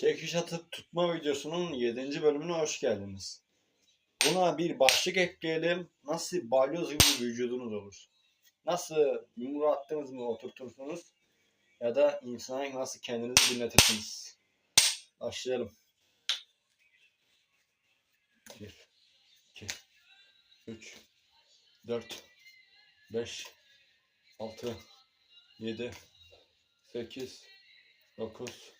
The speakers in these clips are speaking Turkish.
Çekiş atıp tutma videosunun 7. bölümüne hoş geldiniz. Buna bir başlık ekleyelim. Nasıl balyoz gibi vücudunuz olur? Nasıl yumruğu attınız mı oturtursunuz? Ya da insana nasıl kendinizi dinletirsiniz? Başlayalım. 1 2 3 4 5 6 7 8 9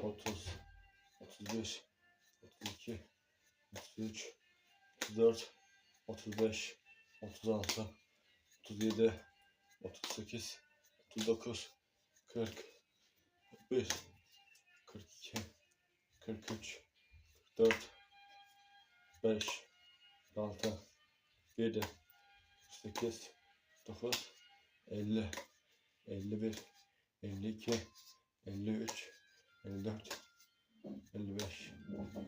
30 31 32 33 34 35 36 37 38 39 40 41 42 43 44 5 6 7 8 9 50 51 52 53 54 55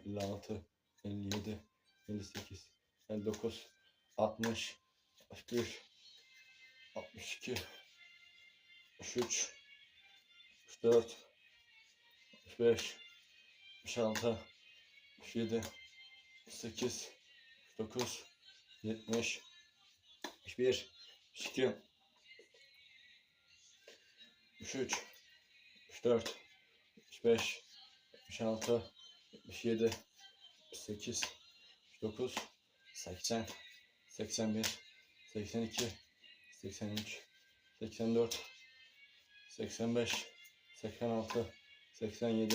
56 57 58 59 60 61 62 63 64 65 66 67 68 69 70 71 72 73 74 75 76 77 78 79 80 81 82 83 84 85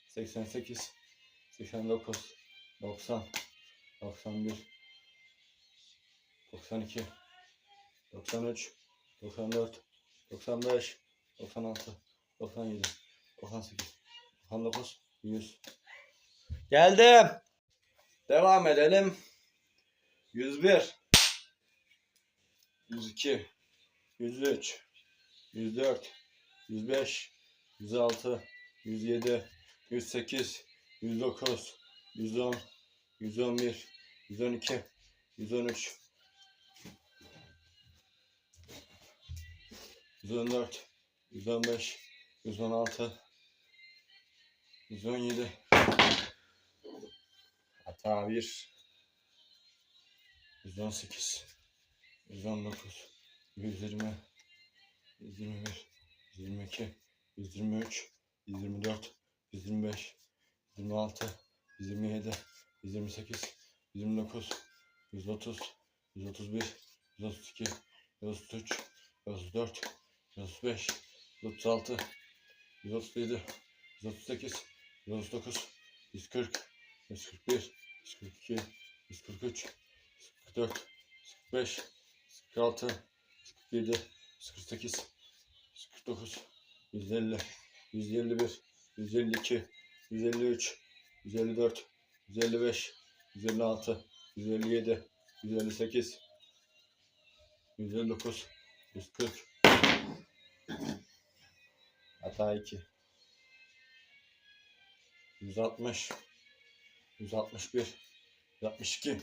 86 87 88 89 90 91 92 93 94 95 96 97 98 99 100 Geldim. Devam edelim. 101 102 103 104 105 106 107 108 109 110 111 112 113 114 115 116 117 Hata 1 118 119 120 121 122 123 124 125 126 127 128 129 130 131 132 133 134 135 136 137 138 139 140 141 142 143 144 145 146 147 148 149 150 151 152 153 154 155 156 157 158 159 140 Hata 2 160 161 162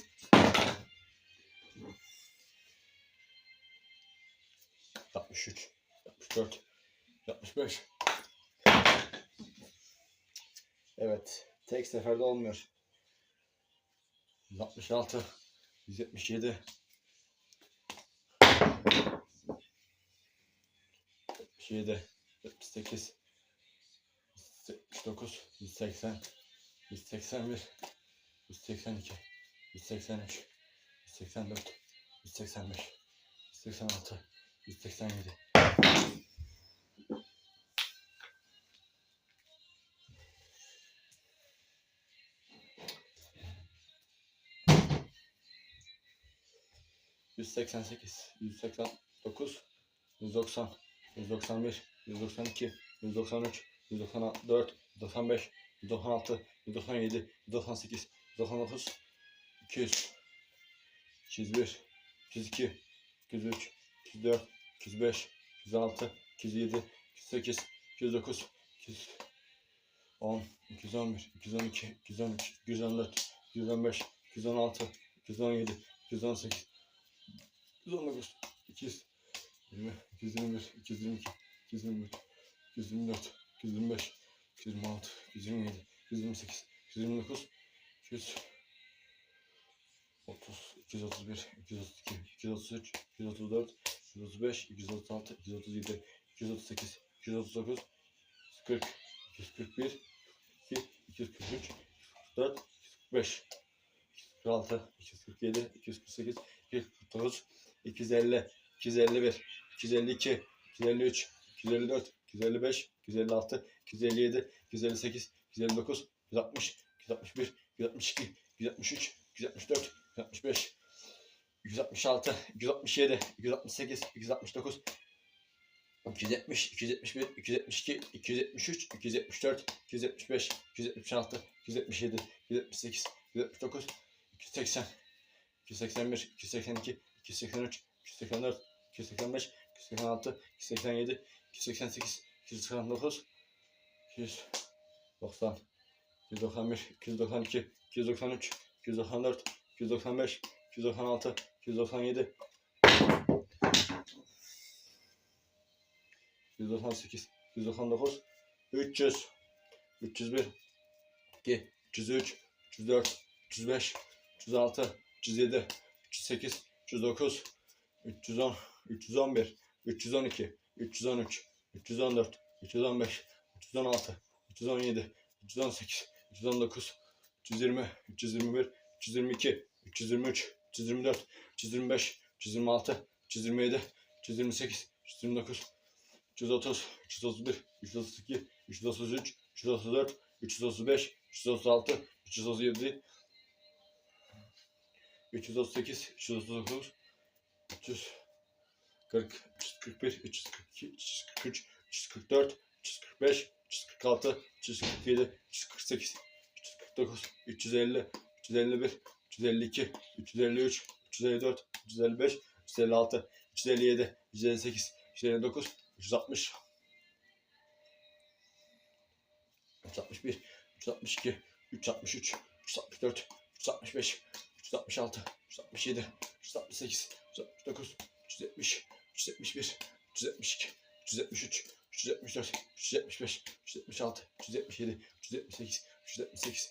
63 64 65 Evet. Tek seferde olmuyor. 166 177 77 78 79 180 181 182 183 184 185 186 187 188 189 190 191 192 193 194 195 196, 197, 198, 199, 200, 201, 202, 203, 204, 205, 206, 207, 208, 209, 210, 211, 212, 213, 214, 215, 216, 217, 218, 219, 200, 20, 221, 222, 223, 224, 225, 226, 227, 228, 229, 200, 30, 231, 232, 233, 234, 235, 236, 237, 238, 239, 140, 241, 2, 243, 244, 245, 246, 247, 248, 249, 250, 251, 252, 253, 254, 255, 256, 257, 258, 259, 260, 261, 262, 263, 264, 265, 266, 267, 268, 269, 270, 271, 272, 273, 274, 275, 276, 277, 278, 279, 280, 281, 282, 283, 284, 285, 286, 287, 288, 289, 290, 291, 292, 293, 294, 295, 296, 297, 298, 299, 300, 301, 2, 303, 304, 305, 306, 307, 308, 309, 310, 311, 312, 313, 314, 315, 316, 317, 318, 319, 320, 321, 322, 323, 324, 325, 326, 327, 328, 329, 330, 331, 332, 333, 334, 335, 336, 337, 338, 339, 340, 341, 342, 343, 344, 345, 346, 347, 348, 349, 350, 351, 352, 353, 354, 355, 356, 357, 358, 359, 360, 361, 362, 363, 364, 365, 366, 367, 368, 369, 370, 371, 372, 373, 374, 375, 376, 377, 378, 378, 379,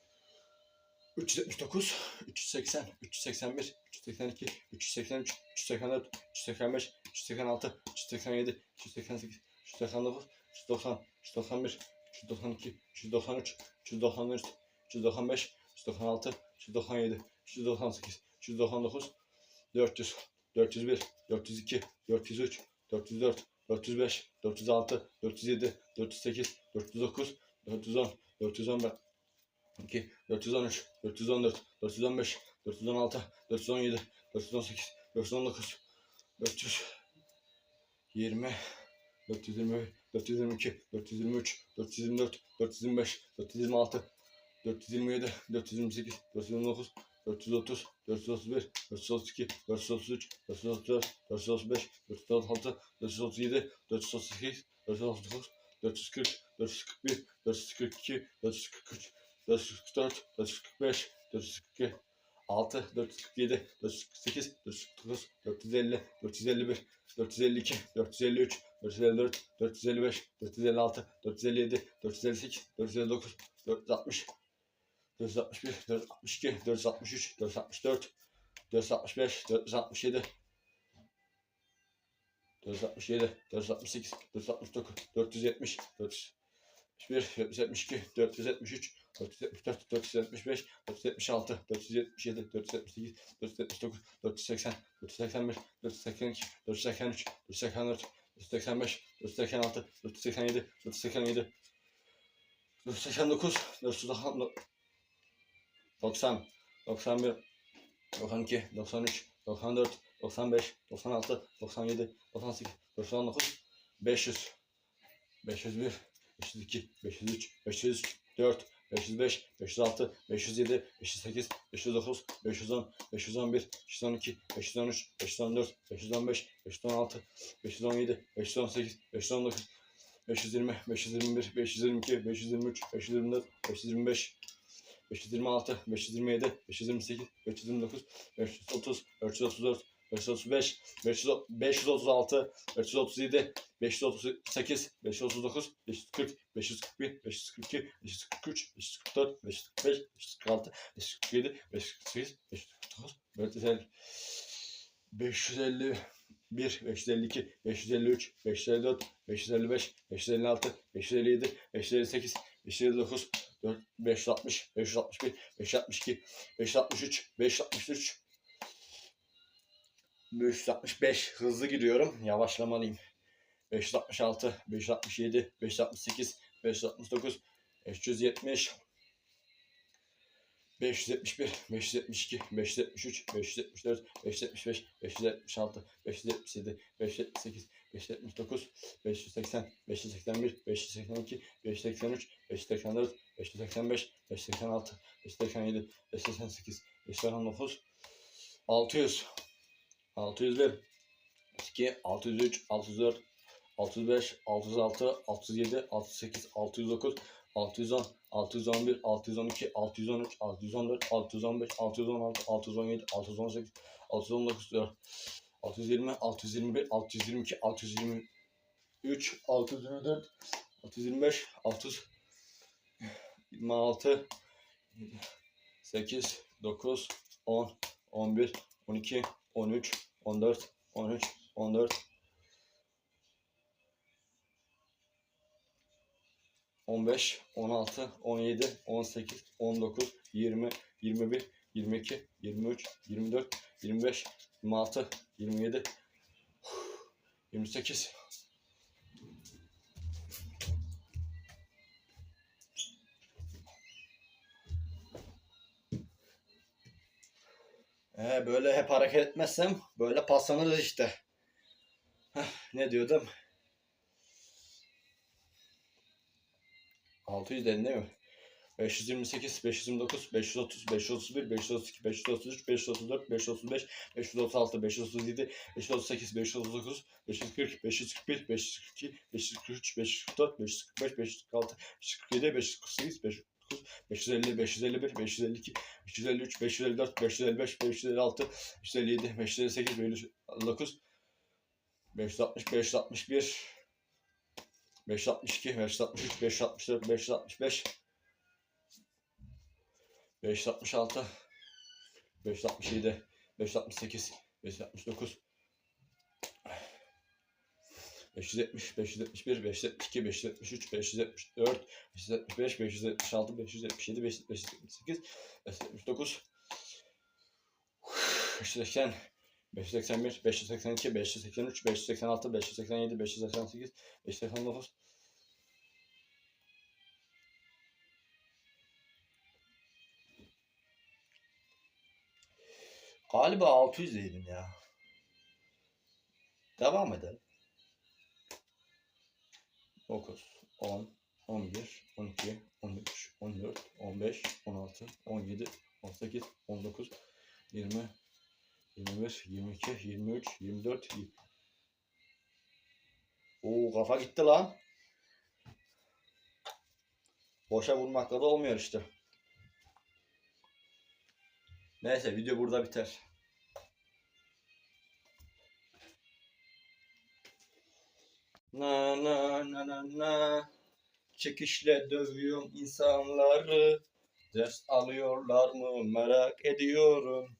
380, 381, 382, 383, 384, 385, 386, 387, 388, 389, 390, 391, 392, 393, 394, 395, 396, 397, 398, 399, 400, 401, 402, 403, 404, 405, 406, 407, 408, 409, 410, 411, 2, 413, 414, 415, 416, 417, 418, 419, 400, 20, 421, 422, 423, 424, 425, 426, 427, 428, 429, 430, 431, 432, 433, 434, 435, 436, 437, 438, 439, 440, 441, 442, 443, 444, 445, 442, 6, 447, 448, 449, 450, 451, 452, 453, 454, 455, 456, 457, 458, 459, 460, 461, 462, 463, 464, 465, 467, 467, 468, 469, 470, 471, 472, 473, 474, 475, 476, 477, 478, 479, 480, 481, 482, 483, 484, 485, 486, 487, 487, 489, 490, 90, 91, 92, 93, 94, 95, 96, 97, 98, 99, 500, 501, 502, 503, 504, 504, 505, 506, 507, 508, 509, 510, 511, 512, 513, 514, 515, 516, 517, 518, 519, 520, 521, 522, 523, 524, 525, 526, 527, 528, 529, 530, 534, 535, 500 536, 537, 538, 539, 540, 541, 542, 543, 544, 545, 546, 547, 548, 549, 550, 551, 552, 553, 554, 555, 556, 557, 558, 559, 560, 561, 562, 563, 563, 565 hızlı gidiyorum. Yavaşlamalıyım. 566, 567, 568, 569, 570, 571, 572, 573, 574, 575, 576, 577, 578, 579, 580, 581, 582, 583, 584, 585, 586, 587, 588, 589, 600, 601, 2, 603, 604, 605, 606, 607, 608, 609, 610, 611, 612, 613, 614, 615, 616, 617, 618, 619, 620, 621, 622, 623, 624, 625, 626, 8, 9, 10, 11, 12, 13, 14, 13, 14, 15, 16, 17, 18, 19, 20, 21, 22, 23, 24, 25, 26, 27, 28. Ee, böyle hep hareket etmezsem böyle paslanırız işte. Heh, ne diyordum? 600 dedin değil mi? 528, 529, 530, 531, 532, 533, 534, 535, 536, 537, 538, 539, 540, 541, 542, 543, 544, 545, 546, 547, 548, 549, 550, 551, 552, 553, 554, 555, 556, 557, 558, 559, 560, 561, 562, 563, 564, 565, 566, 567, 568, 569, 570, 571, 572, 573, 574, 575, 576, 577, 578, 579, 580, 581, 582, 583, 586, 587, 588, 589, Galiba 600 değilim ya. Devam edelim. 9, 10, 11, 12, 13, 14, 15, 16, 17, 18, 19, 20, 21, 22, 23, 24, 20. Oo kafa gitti lan. Boşa vurmakla da olmuyor işte. Neyse video burada biter. Na na na na na. Çekişle dövüyorum insanları. Ders alıyorlar mı? Merak ediyorum.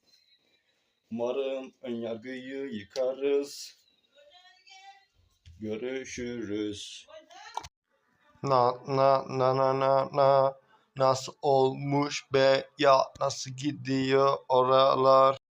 Umarım ön yargıyı yıkarız. Görüşürüz. Na na na na na. na Nasıl olmuş be? Ya nasıl gidiyor oralar